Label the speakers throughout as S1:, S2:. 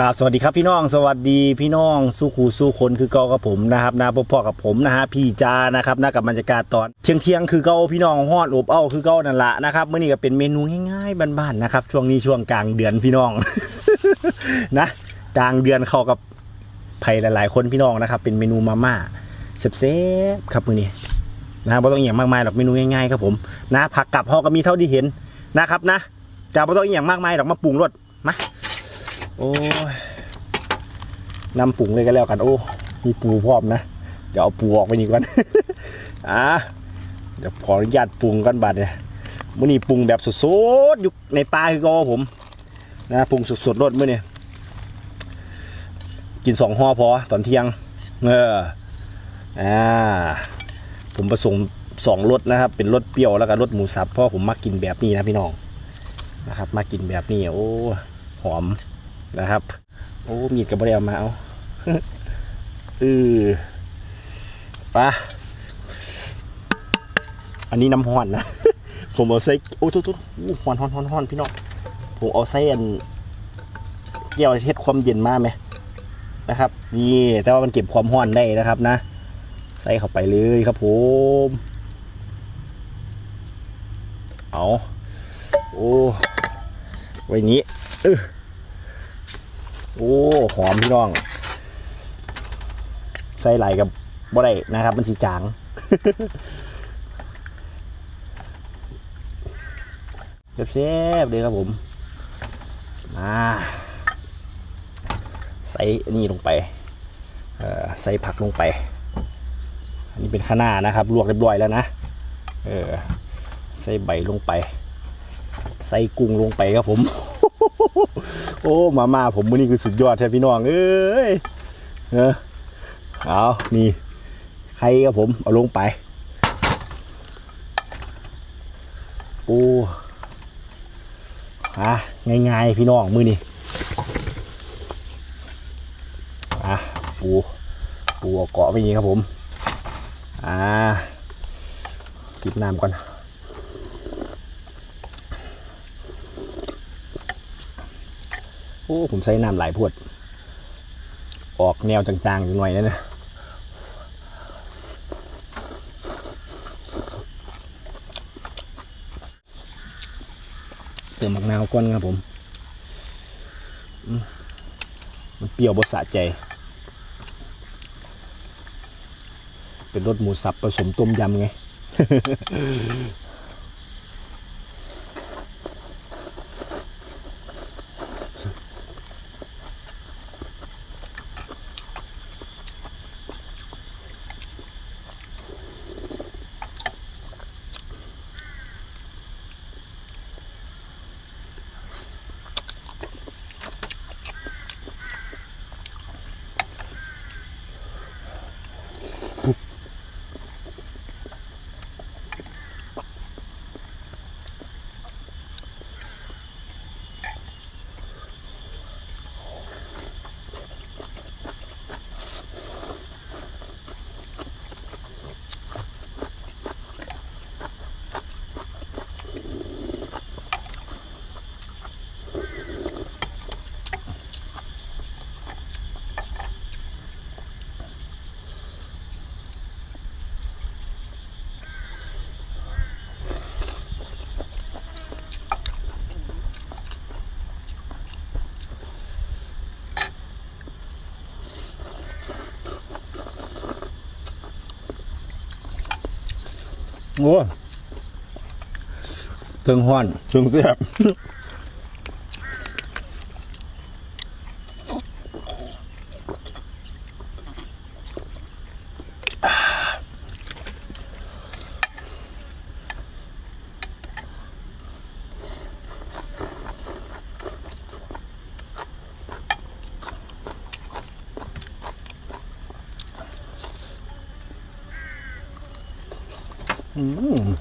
S1: ครับสวัสดีครับพี่น้องสวัสดีพี่น้องสู้ครูสู้คนคือเก่ากับผมนะครับนะพบพ่อกับผมนะฮะพี่จานะครับนะกับบรรยากาศตอนเที่ยงเที่ยงคือเก่าพี่น้องฮอดอบเอ้าคือเก่านั่นละนะครับเมื่อนี้ก็เป็นเมนูง่ายๆบ้านๆนะครับช่วงนี้ช่วงกลางเดือนพี่น้อง นะกลางเดือนเข้ากับไผ่หลายๆ คนพี่น้องนะครับ เป็นเมนูมาม่าเซฟๆครับมื้อนี้นะไม่ต้องอหย่างมากมายหรอกเมนูง่ายๆครับผมนะผักกับห่อก็มีเท่าที่เห็นนะครับนะจะไม่ต้องอหย่างมากมายหรอกมาปรุงรสมา โอ้ยนำปุ๋งเลยก็แล้วกัน โอ้ มีปูพร้อมนะ เดี๋ยวเอาปูออกไปนี่ก่อน อะ เดี๋ยวขออนุญาตปรุงกันบัดเนี่ยมื่อนี้ปรุงแบบสดๆอยู่ในปลาคือก็ผม นะปรุงสดๆรสมื่อนี้กินสองห่อพอตอนเที่ยง เออ อ่า ผมผสมสองรสนะครับ เป็นรสเปรี้ยวแล้วก็รสหมูสับเพราะผมมักกินแบบนี้นะพี่น้อง นะครับ มากินแบบนี้ โอ้ หอม นะครับ โอ้มีดกับบริเอามาเอาเออปะอันนี้น้ำห้อนนะ ผมเอาใส่โอ้ทุกทุอู้ฮ้อนฮ้อนฮ้อนฮ้อนพี่น้องผมเอาใส่อันเกี่ยวเฮ็ดความเย็นมากไหมนะครับ นี่แต่ว่ามันเก็บความร้อนได้นะครับนะ ใส่เข้าไปเลยครับผมเอาโอ้ไว้นี้เออ โอ้หอมพี่น้อง ใส่ไหลกับบ่ได้นะครับ มันสีจางเซฟๆเลยครับผม มาใส่นนี้ลงไปเอ่อใส่ผักลงไป อันนี้เป็นข้าวหน้านะครับ ลวกเรียบร้อยแล้วนะเออใส่ใบลงไป ใส่กุ้งลงไปครับผม โอ้มามาผมมือนี้คือสุดยอดแท้พี่น้องเอ้ยเออเอานี่ไข่ครับผมเอาลงไปโอ้อะง่ายๆพี่น้องมือนี้อะปูปูเอาเกาะไปอย่างนี้ครับผม อ่าสิบน้ำก่อน โอ้ผมใส่น้ำหลายพวด ออกแนวจางๆอยู่หน่อยนะเนี่ยเติมมะนาวก้อนครับผม มันเปรี้ยวบสะใจ เป็นรสหมูสับผสมต้มยำไง โอ้ถึงห้อนถึงเสียบ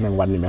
S1: แมงวันนี่ไหม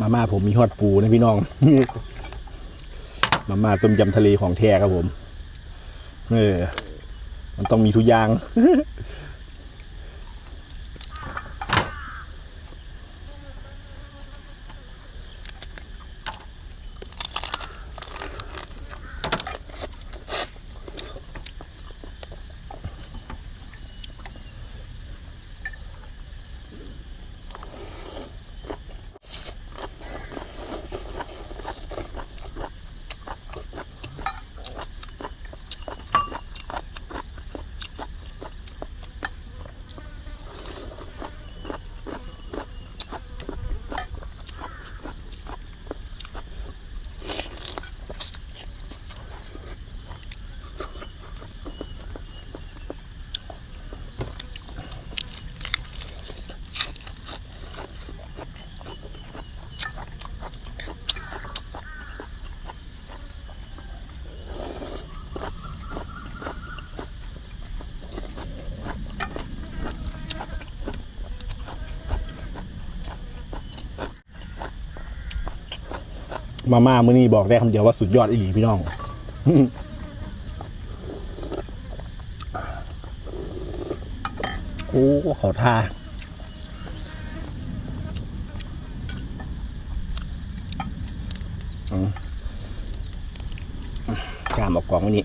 S1: มาม่าผมมีฮอดปูนะพี่น้อง มาม่าต้มยำทะเลของแท้ครับผมเออมันต้องมีทุกอย่าง มาม่ามื้อนี้บอกได้คำเดียวว่าสุดยอดอีหลีพี่น้อง โอ้ขอทาอกามออกกล่องวันนี้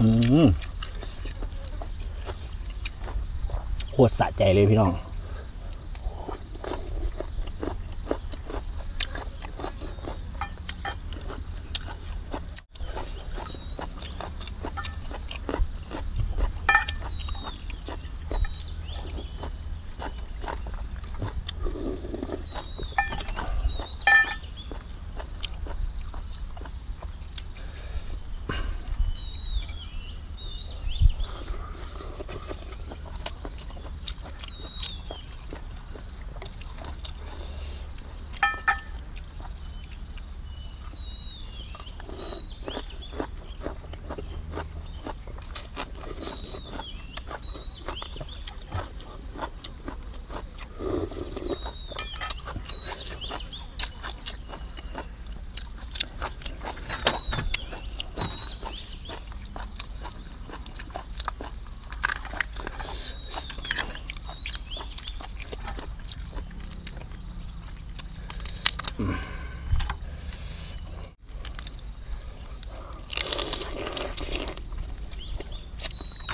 S1: อืมโคตรสะใจเลยพี่น้อง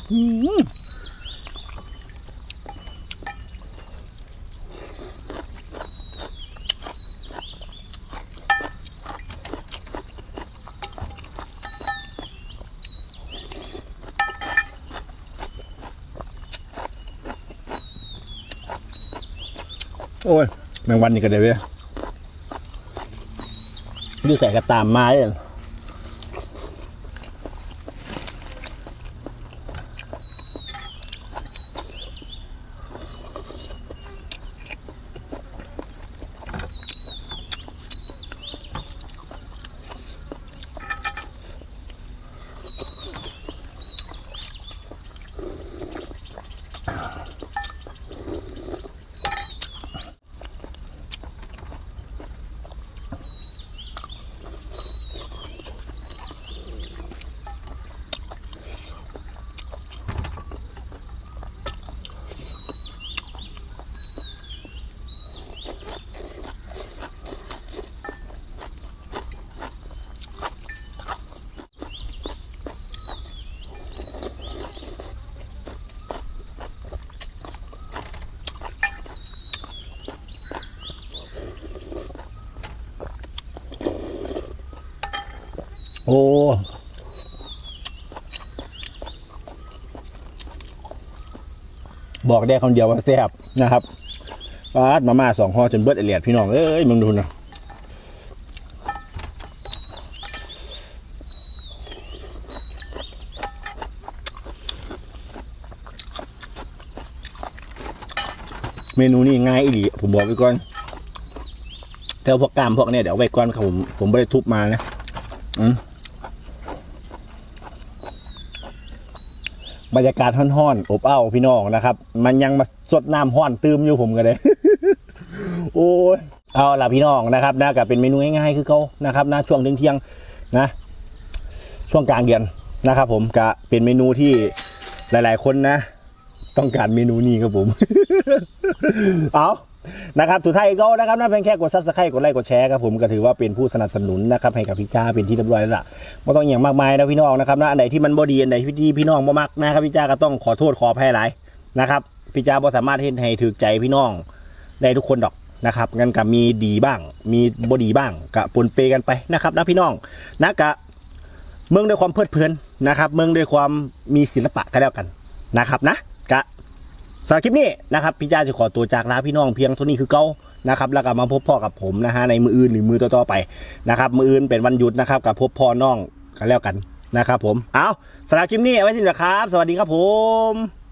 S1: โอ้ยแมงวันนี่ก็ได้เว้ยดูใส่กระตามไม้ โอ้บอกได้คำเดียวว่าแซ่บนะครับปาดมาม่าสองห่อจนเบิดไอเลียดพี่น้องเอ้ยมึงดูนะเมนูนี้ง่ายอีหลีผมบอกไว้ก่อนแต่พวกกล้ามพวกเนี้ยเดี๋ยวไว้ก่อนครับผมผมไม่ได้ทุบมานะอืม บรรยากาศห้อนๆอบอ้าวพี่น้องนะครับ มันยังมาสดน้ำห้อนตื้มอยู่ผมกันเลย โอ้ยเอาล่ะพี่น้องนะครับนะก็เป็นเมนูง่ายๆคือเขานะครับนะช่วงเที่ยงๆนะ ช่วงกลางเดือนนะครับ ผมก็เป็นเมนูที่หลาย ๆ คนนะ ต้องการเมนูนี้ครับผม เอา นะครับสุดท้ายก็นะครับนะเพียงแค่กดซับสไครต์กดไลค์กดแชร์ครับผมก็ถือว่าเป็นผู้สนับสนุนนะครับให้กับพี่จ้าเป็นที่เรียบร้อยแล้วล่ะไม่ต้องอย่างมากมายนะพี่น้องนะครับนะอันไหนที่มันบ่ดีอันไหนที่พี่น้องบ่มักนะครับพี่จ้าก็ต้องขอโทษขออภัยหลายนะครับพี่จ้าบ่สามารถเห็นให้ถือใจพี่น้องได้ทุกคนดอกนะครับงั้นก็มีดีบ้าง มีบ่ดีบ้างกะปนเปกันไปนะครับนะพี่น้องนะกะเมืองด้วยความเพลิดเพลินนะครับ เมืองด้วยความมีศิลปะก็แล้วกันนะครับนะ สำหรับคลิปนี้นะครับพี่จ้าจะขอตัวจากลาพี่น้องเพียงเท่านี้คือเก้านะครับแล้วก็มาพบพ่อกับผมนะฮะในมืออื่นหรือมือต่อๆไปนะครับมืออื่นเป็นวันหยุดนะครับกับพบพ่อน้องกันแล้วกันนะครับผมเอาสำหรับคลิปนี้เอาไว้ที่นี่นะครับ สวัสดีครับผม